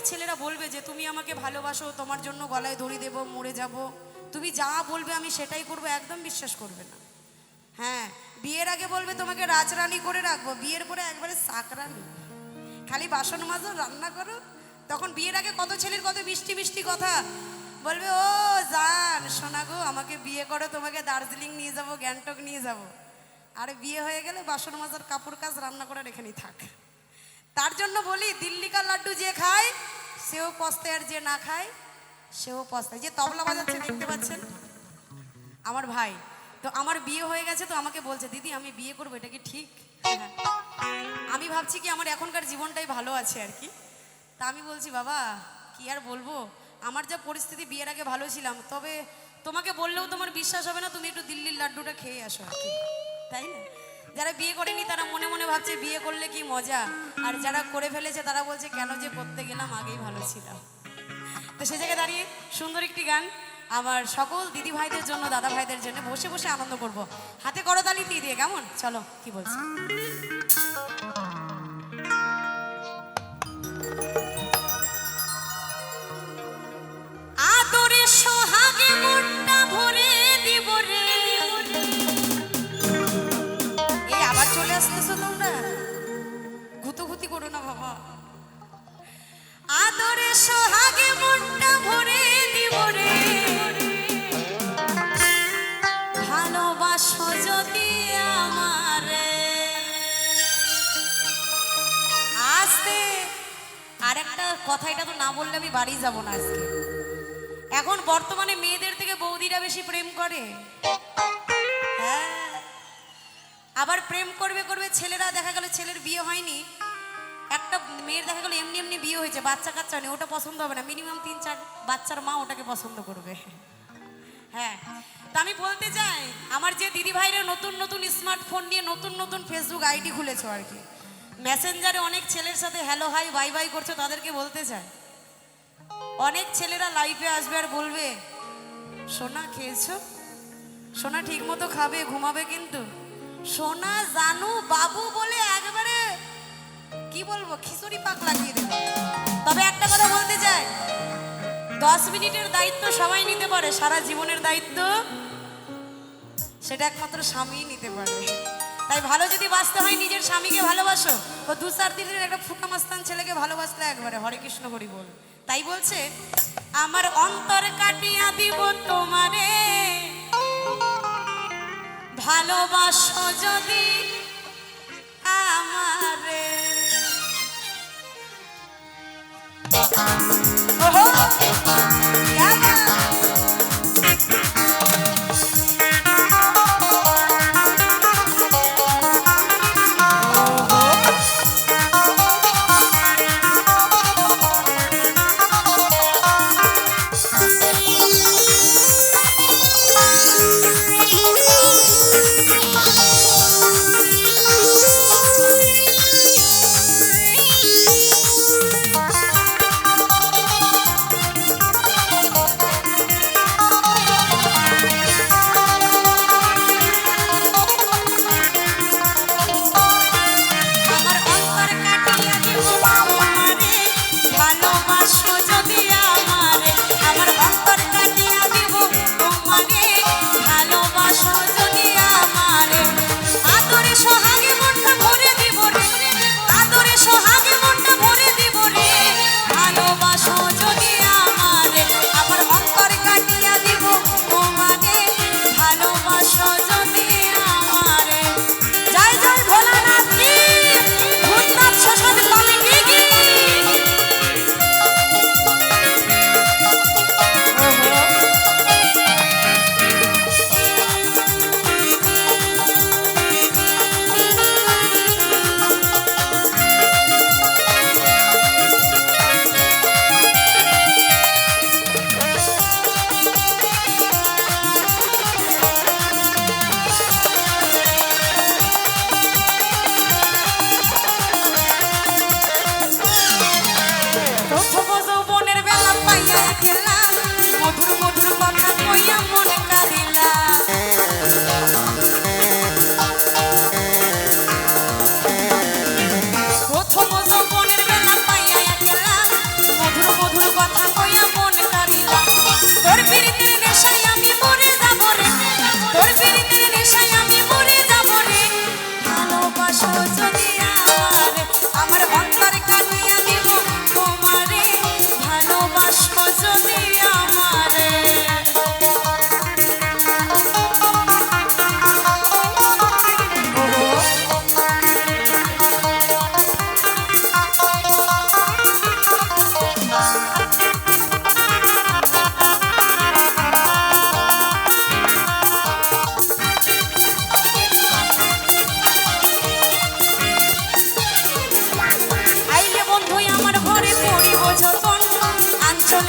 অনেক ছেলেরা বলবে যে, তুমি আমাকে ভালোবাসো, তোমার জন্য গলায় দড়ি দেব, মরে যাব। তুমি যা বলবে আমি সেটাই করব, একদম বিশ্বাস করবে না। হ্যাঁ বিয়ের আগে বলবে, তোমাকে রাজরানী করে রাখব। বিয়ের পরে একবারে সাকরানি। খালি বাসন মাজো, রান্না করো। তখন বিয়ের আগে কত ছেলের কত মিষ্টি মিষ্টি কথা। বলবে, ও, জান শোনা গো, আমাকে বিয়ে করো, তোমাকে দার্জিলিং নিয়ে যাব, গ্যাংটক নিয়ে যাব। আরে বিয়ে হয়ে গেলে বাসন মাজার কাপড় কাজ রান্না করার এখানেই থাক। তার জন্য বলি, দিল্লিকার লাড্ডু যে খায়, সেও পস্তায় আর যে না খায়, সেও পস্তায়। যে তবলা বাজাচ্ছে, দেখতে পাচ্ছেন? আমার ভাই, তো আমার বিয়ে হয়ে গেছে, তো আমাকে বলছে, দিদি, আমি বিয়ে করব, এটা কি ঠিক? হ্যাঁ। আমি ভাবছি কি, আমার এখনকার জীবনটাই ভালো আছে আর কি। তা আমি বলছি, বাবা, কি আর বলব? আমার যা পরিস্থিতি, বিয়ের আগে ভালো ছিলাম। তবে তোমাকে বললেও তোমার বিশ্বাস হবে না, তুমি একটু দিল্লির লাড্ডুটা খেয়ে আসো আর কি। তাই না? যারা বিয়ে করেনি তারা মনে মনে ভাবছে বিয়ে করলে কি মজা? আর যারা করে ফেলেছে তারা বলছে, কেন যে করতে গেলাম, আগেই ভালো ছিলাম। তো সে জায়গায় দাঁড়িয়ে সুন্দর একটি গান আমার সকল দিদি ভাইদের জন্য, দাদা ভাইদের জন্য বসে বসে আনন্দ করব। হাতে করতালি দিয়ে দিয়ে, কেমন? চলো, কি বলছো? বাবা আদরে সোহাগে মনটা ভরে দিব ভালোবাসো যদি আমারে। আসতে আর একটা কথা, এটা তো না বললে আমি বাড়ি যাব না আজকে। এখন বর্তমানে মেয়েদের থেকে বৌদিরা বেশি প্রেম করে। হ্যাঁ। আবার প্রেম করবে করবে ছেলেরা, দেখা গেল ছেলের বিয়ে হয়নি। একটা মেয়ের দেখা গেলো এমনি এমনি বিয়ে হয়েছে, বাচ্চা কাচ্চা নেই, ওটা পছন্দ হবে না। মিনিমাম তিন চার, বাচ্চার মা ওটাকে পছন্দ করবে। হ্যাঁ। তা আমি বলতে চাই, আমার যে দিদি ভাইরা নতুন নতুন স্মার্টফোন নিয়ে নতুন নতুন ফেসবুক আইডি খুলেছো আর কি মেসেঞ্জারে অনেক ছেলের সাথে হ্যালো হাই বাই বাই করছ, তাদেরকে বলতে চাই, অনেক ছেলেরা লাইফে আসবে আর বলবে, সোনা খেয়েছো? সোনা ঠিক মতো খাবে, ঘুমাবে কিন্তু? সোনা জানু বাবু বলে একবারে কি বলব? খিচুড়ি পাক লাগিয়ে দেবে। তবে একটা কথা বলতে চাই। দশ মিনিটের দায়িত্ব সবাই নিতে পারে, সারা জীবনের দায়িত্ব সেটা একমাত্র স্বামীই নিতে পারে। তাই ভালো যদি বাঁচতে হয়, নিজের স্বামীকে ভালোবাসো। ও দু চার দিনের একটা ফুটা মাস্তান ছেলেকে ভালোবাসলে একবারে, হরে কৃষ্ণ হরি বল। তাই বলছে, আমার অন্তর কাটিয়া দিব তোমারে। ভালোবাসো যদি ওহো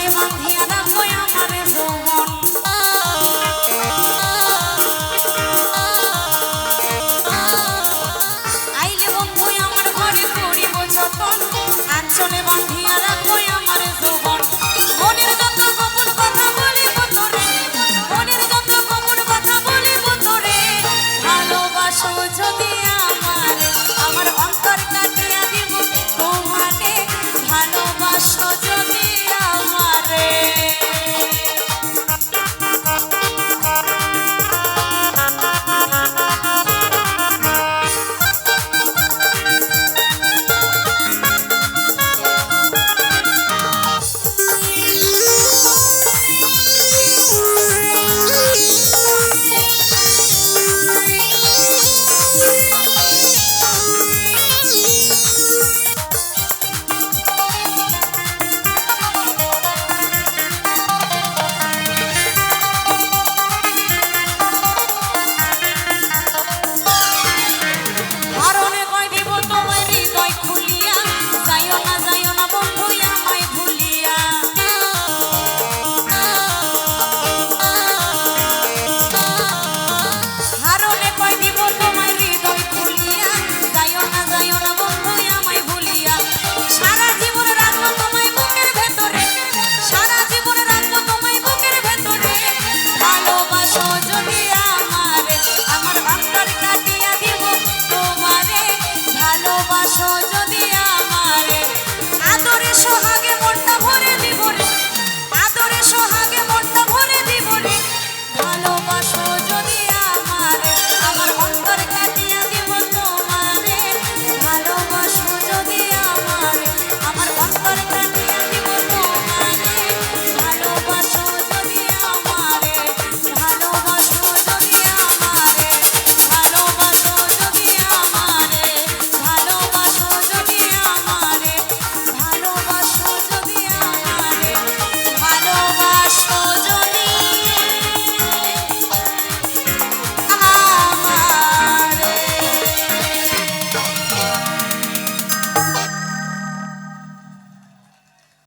বাঁধিয়া